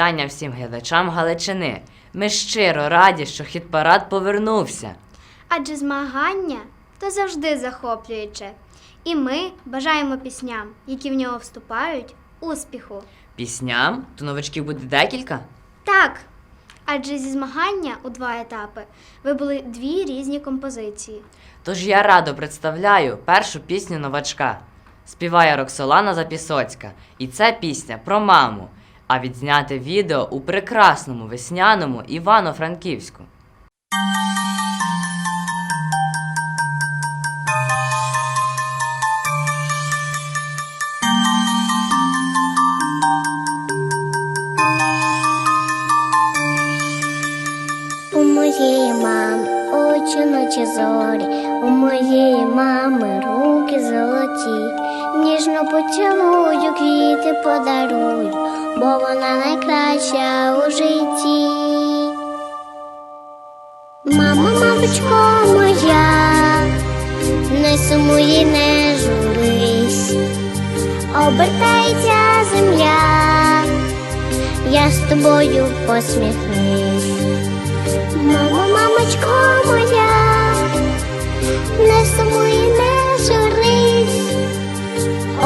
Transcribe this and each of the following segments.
Вітання всім глядачам Галичини. Ми щиро раді, що хіт-парад повернувся. Адже змагання то завжди захоплююче. І ми бажаємо пісням, які в нього вступають, успіху. Пісням то новачків буде декілька. Так, адже зі змагання у два етапи вибули дві різні композиції. Тож я радо представляю першу пісню новачка. Співає Роксолана Запісоцька. І це пісня про маму. А відзняте відео у прекрасному весняному Івано-Франківську. У моєї мами очі ночі зорі, у моєї мами руки золоті, ніжно поцілую, квіти подарую, бо вона найкраща у житті. Мама, мамочко моя, не сумуй, не журись, обертається земля, я з тобою посміхнись. Мамо, мамочко моя, не сумуй, не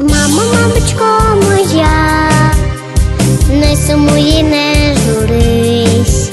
Мамо, мамочко моя, не сумуй, не журись,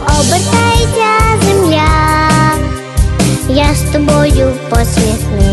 обертається земля, я з тобою посміхнись.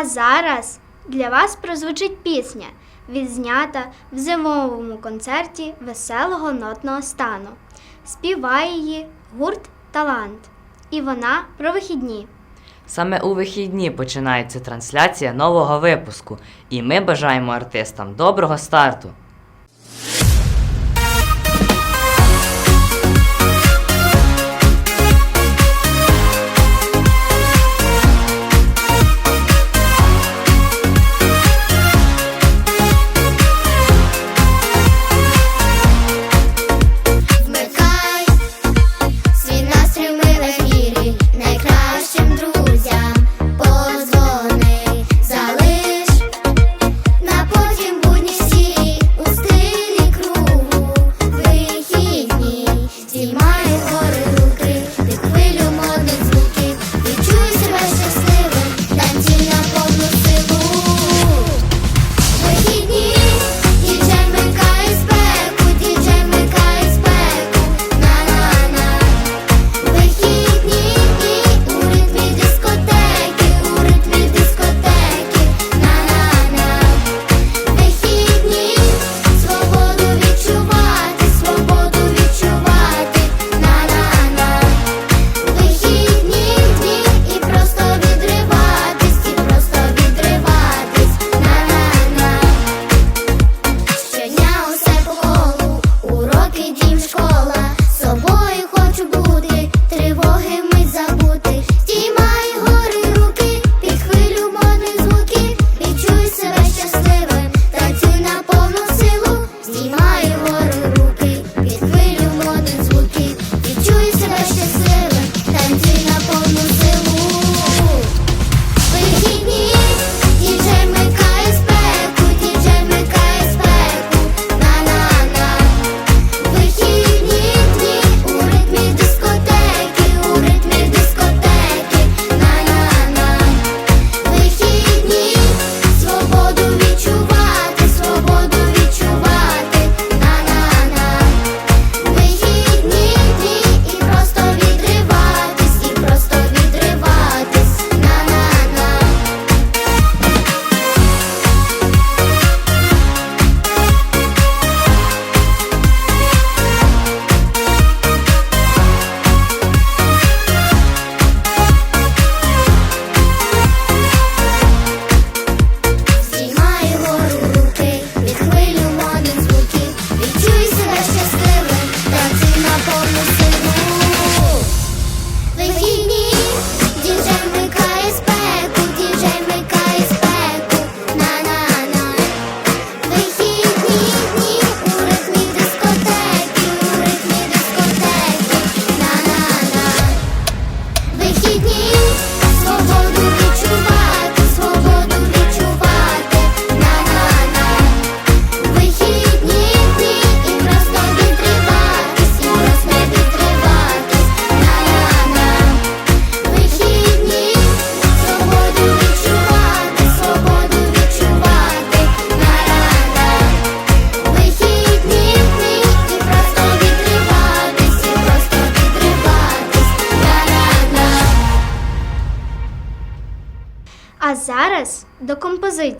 А зараз для вас прозвучить пісня, відзнята в зимовому концерті веселого нотного стану. Співає її гурт Талант. І вона про вихідні. Саме у вихідні починається трансляція нового випуску, і ми бажаємо артистам доброго старту.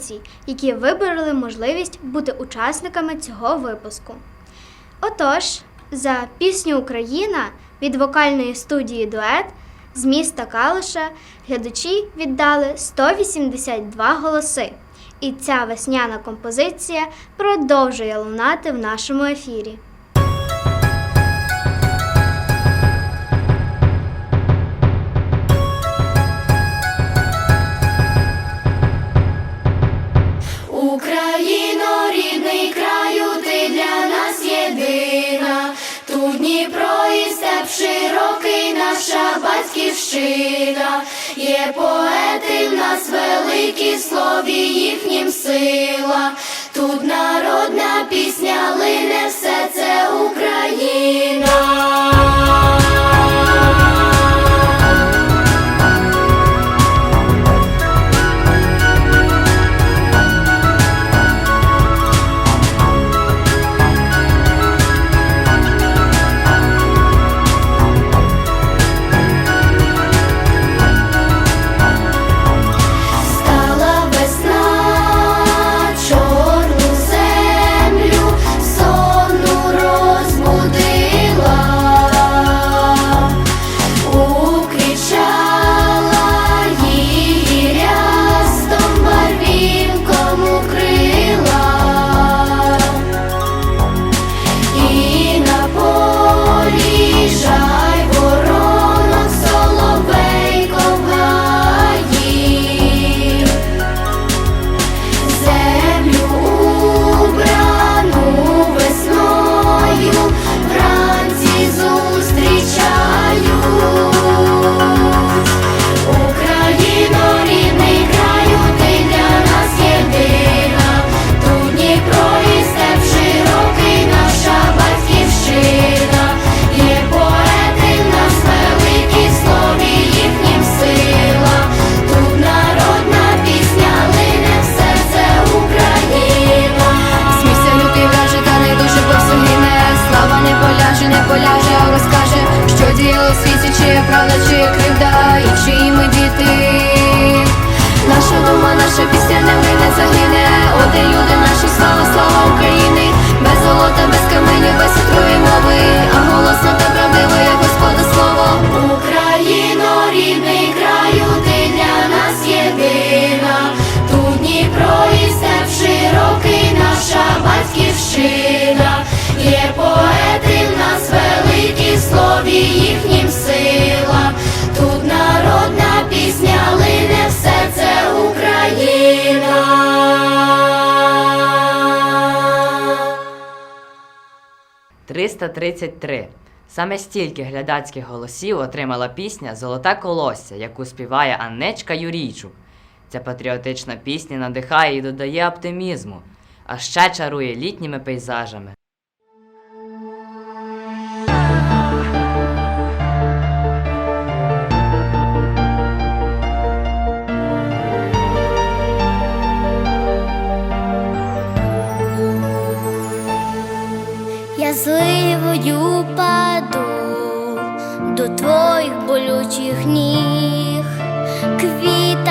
Композицій, які вибороли можливість бути учасниками цього випуску. Отож, за пісню Україна від вокальної студії Дует з міста Калиша глядачі віддали 182 голоси. І ця весняна композиція продовжує лунати в нашому ефірі. Дніпро і степ широкий, наша батьківщина. Є поети в нас великі, слові їхнім сила. Тут народна пісня лине, все це Україна. 333. Саме стільки глядацьких голосів отримала пісня Золоте колосся, яку співає Аннечка Юрійчук. Ця патріотична пісня надихає і додає оптимізму, а ще чарує літніми пейзажами.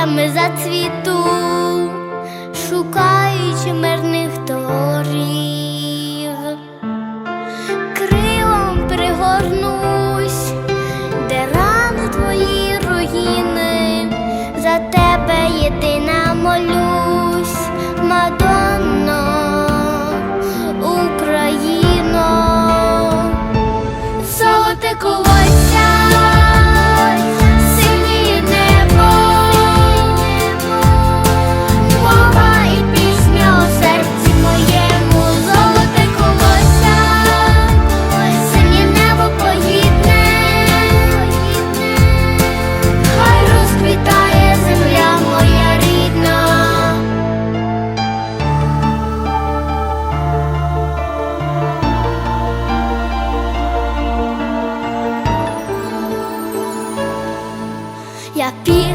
Квітами зацвіту,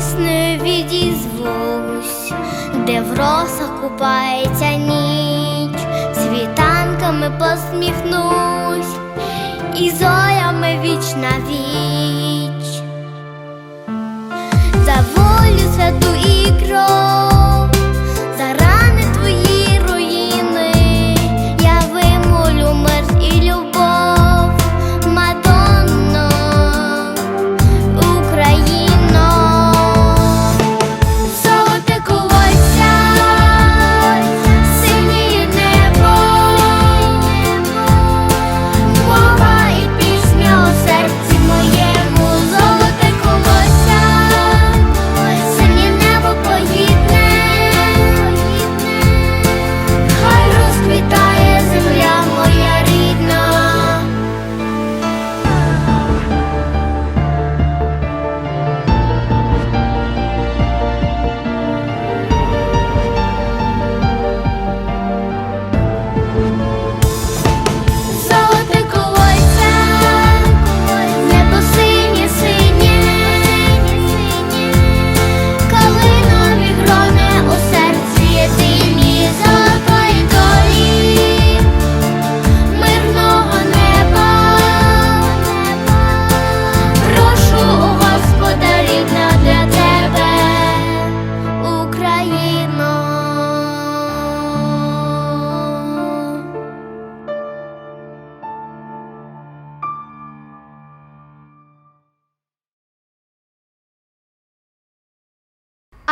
Піснею відізвусь, де в росах купається ніч, світанками посміхнусь, і зорями віч на віч. За волю святу і кров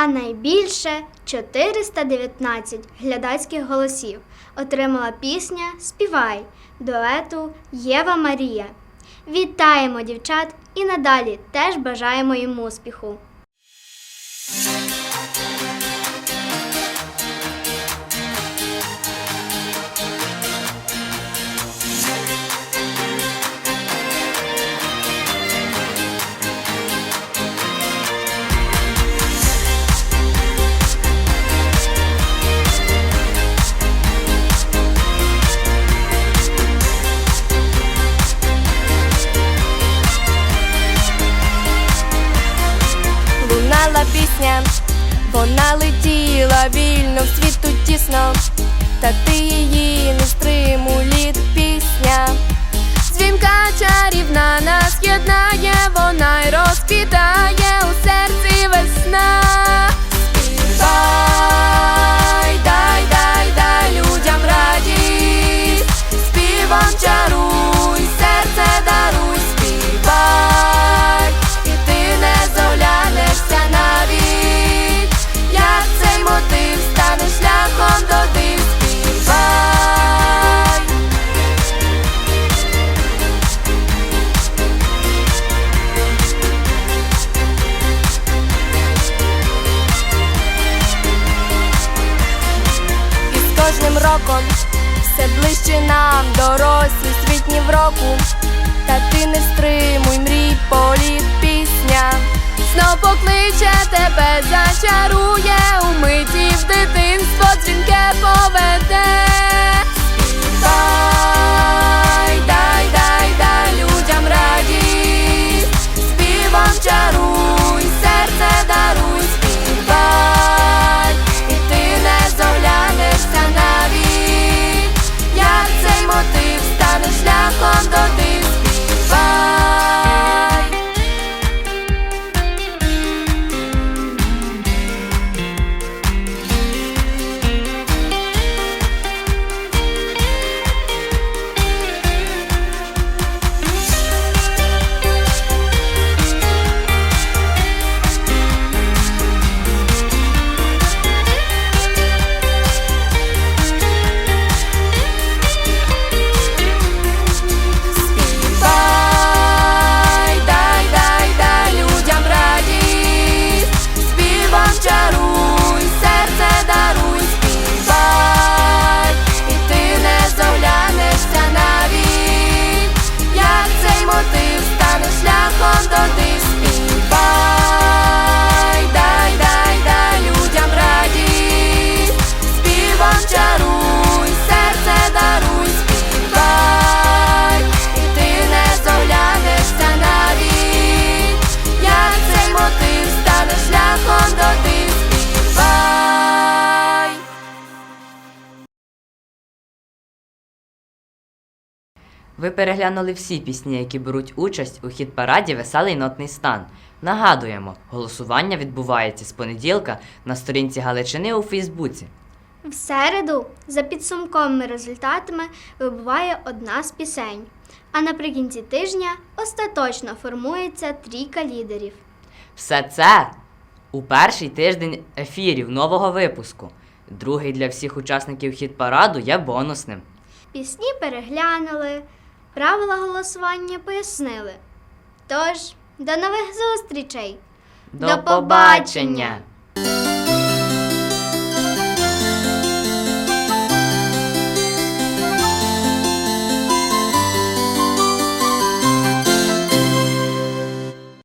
а найбільше 419 глядацьких голосів отримала пісня Співай дуету Єва Марія. Вітаємо дівчат і надалі теж бажаємо їм успіху. Роком все ближче нам дорослі світні в року. Та ти не стримуй мрій політ пісня. Знов покличе тебе, зачарує у миті в дитинство дзвінке поведе. Співай, дай, дай, дай людям радість, співом чаруй, Ви переглянули всі пісні, які беруть участь у хіт-параді Веселий нотний стан. Нагадуємо, голосування відбувається з понеділка на сторінці Галичини у Фейсбуці. В середу за підсумковими результатами вибуває одна з пісень. А наприкінці тижня остаточно формується трійка лідерів. Все це у перший тиждень ефірів нового випуску. Другий для всіх учасників хіт-параду є бонусним. Пісні переглянули, правила голосування пояснили. Тож, до нових зустрічей! До побачення!